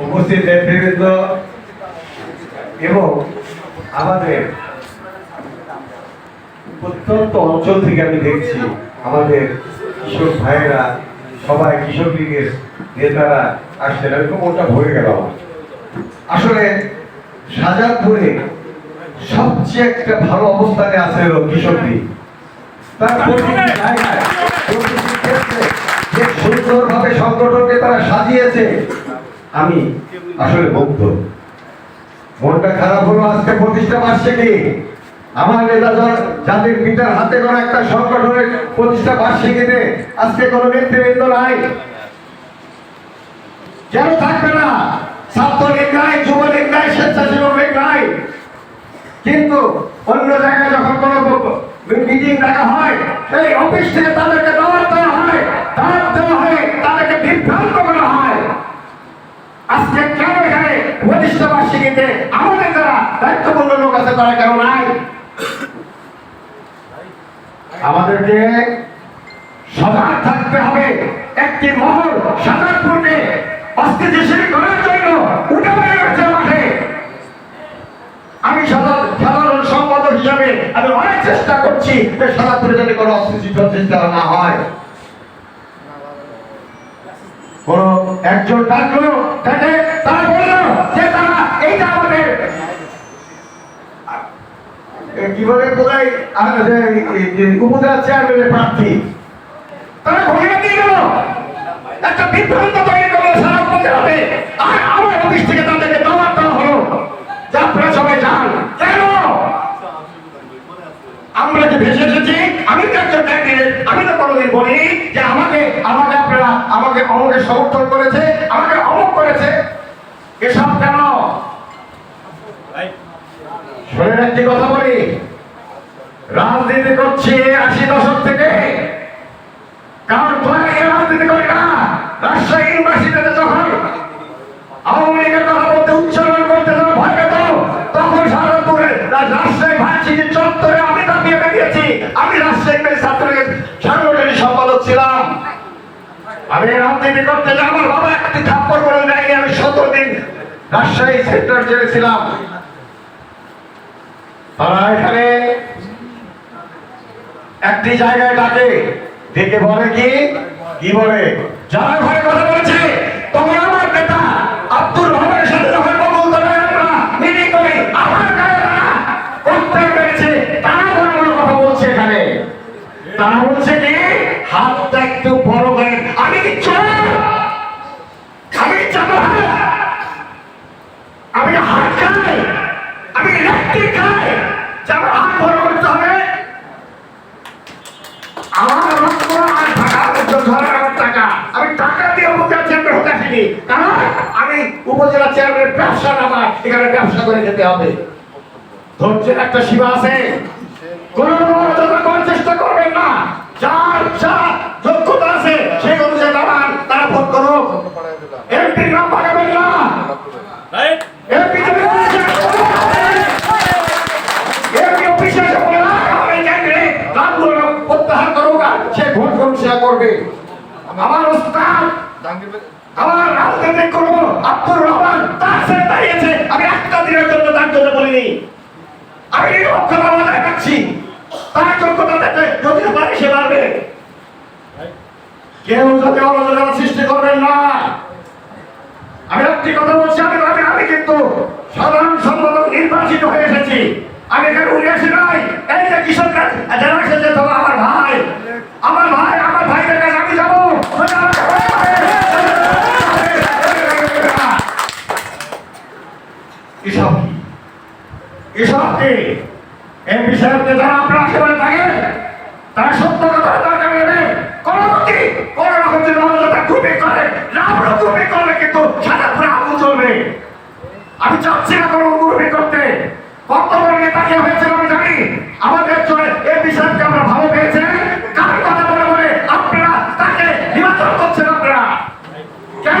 উপস্থিত নেতৃবৃন্দ এবং আমাদের প্রত্যন্ত অঞ্চল থেকে আমি দেখছি আমাদের কৃষক ভাইয়েরা, সবাই কৃষক লীগের নেতারা আসছেন। খুব মনটা ভরে গেল আসলে সবচেয়ে একটা ভালো অবস্থানে আছে হলো কৃষক লীগ। তার সুন্দরভাবে সংগঠনকে তারা সাজিয়েছে আমি আসলে মুগ্ধ মনটা খারাপ হলো আজকে প্রতিষ্ঠা বার্ষিকী। আমার নেতা জাতির পিতার হাতে একটা সংগঠনের প্রতিষ্ঠা বার্ষিকীতে আজকে কোনো নেতৃবৃন্দ নাই। কেন থাকবে না? ছাত্রলীগ নাই, যুবলীগ নাই, স্বেচ্ছাসেবক নাই। কিন্তু অন্য জায়গায় যখন কোনো মিটিং ডাকা হয়, সেই অফিস থেকে তাদেরকে দাওয়াত দেওয়া হয়, দাওয়াত দেওয়া হয় তাদেরকে বিভ্রান্ত করা হয় আজকে কেন এখানে বার্ষিকীতে আমাদের যারা দায়িত্বপূর্ণ লোক আছে, তারা কেন নাই? আমাদেরকে সজাগ থাকতে হবে। একটি মহল সাজাদপুরকে অস্থিতিশীল করার জন্য উঠে পড়ে গেছে মাঠে। আমি সাধারণ সম্পাদক হিসাবে আমি অনেক চেষ্টা করছি যে সাধারণ যাতে কোনো অস্থিতিশীল চেষ্টা না হয়। কোন একজন ডাকলো তাকে তারা বলল যে তারা এইটা আমাদের কি বলে কোথায় উপজেলা চেয়ারম্যানের প্রার্থী? তারা ঘোষণা দিয়ে গেল একটা বিভ্রান্ত তৈরি করল সারা উপজেলাতে। আর আমার অফিস থেকে তাদেরকে দাওয়াত দেওয়া হলো। যে আপনারা সবাই যান কেন? আমরা যে ভেসে এসেছি আমি তো একজন ক্যান্ডিডেট আমি তো কোনোদিন বলি যে আমাকে আমাকে আপনারা আমাকে অমকে সমর্থন করেছে আমাকে অমক করেছে। এসব কেন? শোনেন একটি কথা বলি। রাজনীতি করছি আশি দশক থেকে। করে রাজনীতি না। রাজশাহী ইউনিভার্সিটিতে যখন আওয়ামী লীগের কথা বলতে উচ্চারণ করতে যখন ভয় পেত, তখন রাজশাহী চত্বরে আমি বেরিয়েছি। আমি রাজশাহী ছাত্রলীগের সম্পাদক ছিলাম। আমি রাজনীতি করতে যে আমার বাবা একটি থাপ্পড় করে দেয়নি আমি সতেরো দিন রাজশাহী সেক্টর জেলে ছিলাম। তারা এখানে একটি জায়গায় ডাকে। ডেকে বলে কি? কি বলে? যারা ঘরে কথা বলেছে তখন আমার নেতা আব্দুল রহমানের সাথে যখন কবুল করে আমরা মিটিং করি কথা বলছে এখানে। তারা বলছে কি? হাতটা একটু বড় করেন আমি কি চোর আমি চাপা আমি হাত খাই আমি ইলেকট্রিক খাই যে আমার হাত বড় করতে হবে আমার রক্ত আর টাকা ধরে আমার টাকা আমি টাকা দিয়ে উপজেলা চেয়ারম্যান কারণ আমি উপজেলা চেয়ারম্যানের ব্যবসা নামা এখানে ব্যবসা করে যেতে হবে। ধৈর্যের একটা সীমা আছে। কোন অযথা করার চেষ্টা করবেন না। যার যা যোগ্যতা আছে সেই অনুযায়ী দাঁড়ান তারা ভোট করুক এমপির নাম পাঠাবেন না। এমপি এমপি অফিসে এসে বলে, "না, আমি ক্যান্ডিডেট, নামগুলো প্রত্যাহার করুক সে ভোট ঘোষণা করবে। আমার ওস্তাদ আমার রাজনৈতিক করব আব্দুর রহমান তার সাথে দাঁড়িয়েছে। আমি একটা দিনের জন্য তার জন্য বলিনি। আমি নিরপেক্ষতা বজায় রাখছি তার যোগ্যতা দেখে যদি পারে সে পারবে। কেউ যাতে অরাজকতা সৃষ্টি করবেন না। আমি একটি কথা বলছি, আমি আমি কিন্তু সাধারণ সম্পাদক নির্বাচিত হয়ে এসেছি। আমি এখানে উড়ে আসি নাই এই যে কৃষকরা যারা এসেছে তবে আমার ভাই আমার ভাই আমার ভাইদের কাছে আমি যাব এসব কি? এসব কে? এমপি সাহেবকে যারা আপনার আশেপাশে থাকে, তারা সত্য কথা তার কারণে কোন মন্ত্রী কোন রকম যদি অযথা খুবই করে রাবণ খুবই করে, কিন্তু সারা আগুন চলবে আমি চাচ্ছি না কোনো করতে। বর্তমান নেতাকে হয়েছিল আমি জানি আমাদের চলে এমপি সাহেবকে আমরা ভালো পেয়েছেন কার কথা বলে বলে আপনারা তাকে নির্বাচন করছেন আপনারা কেন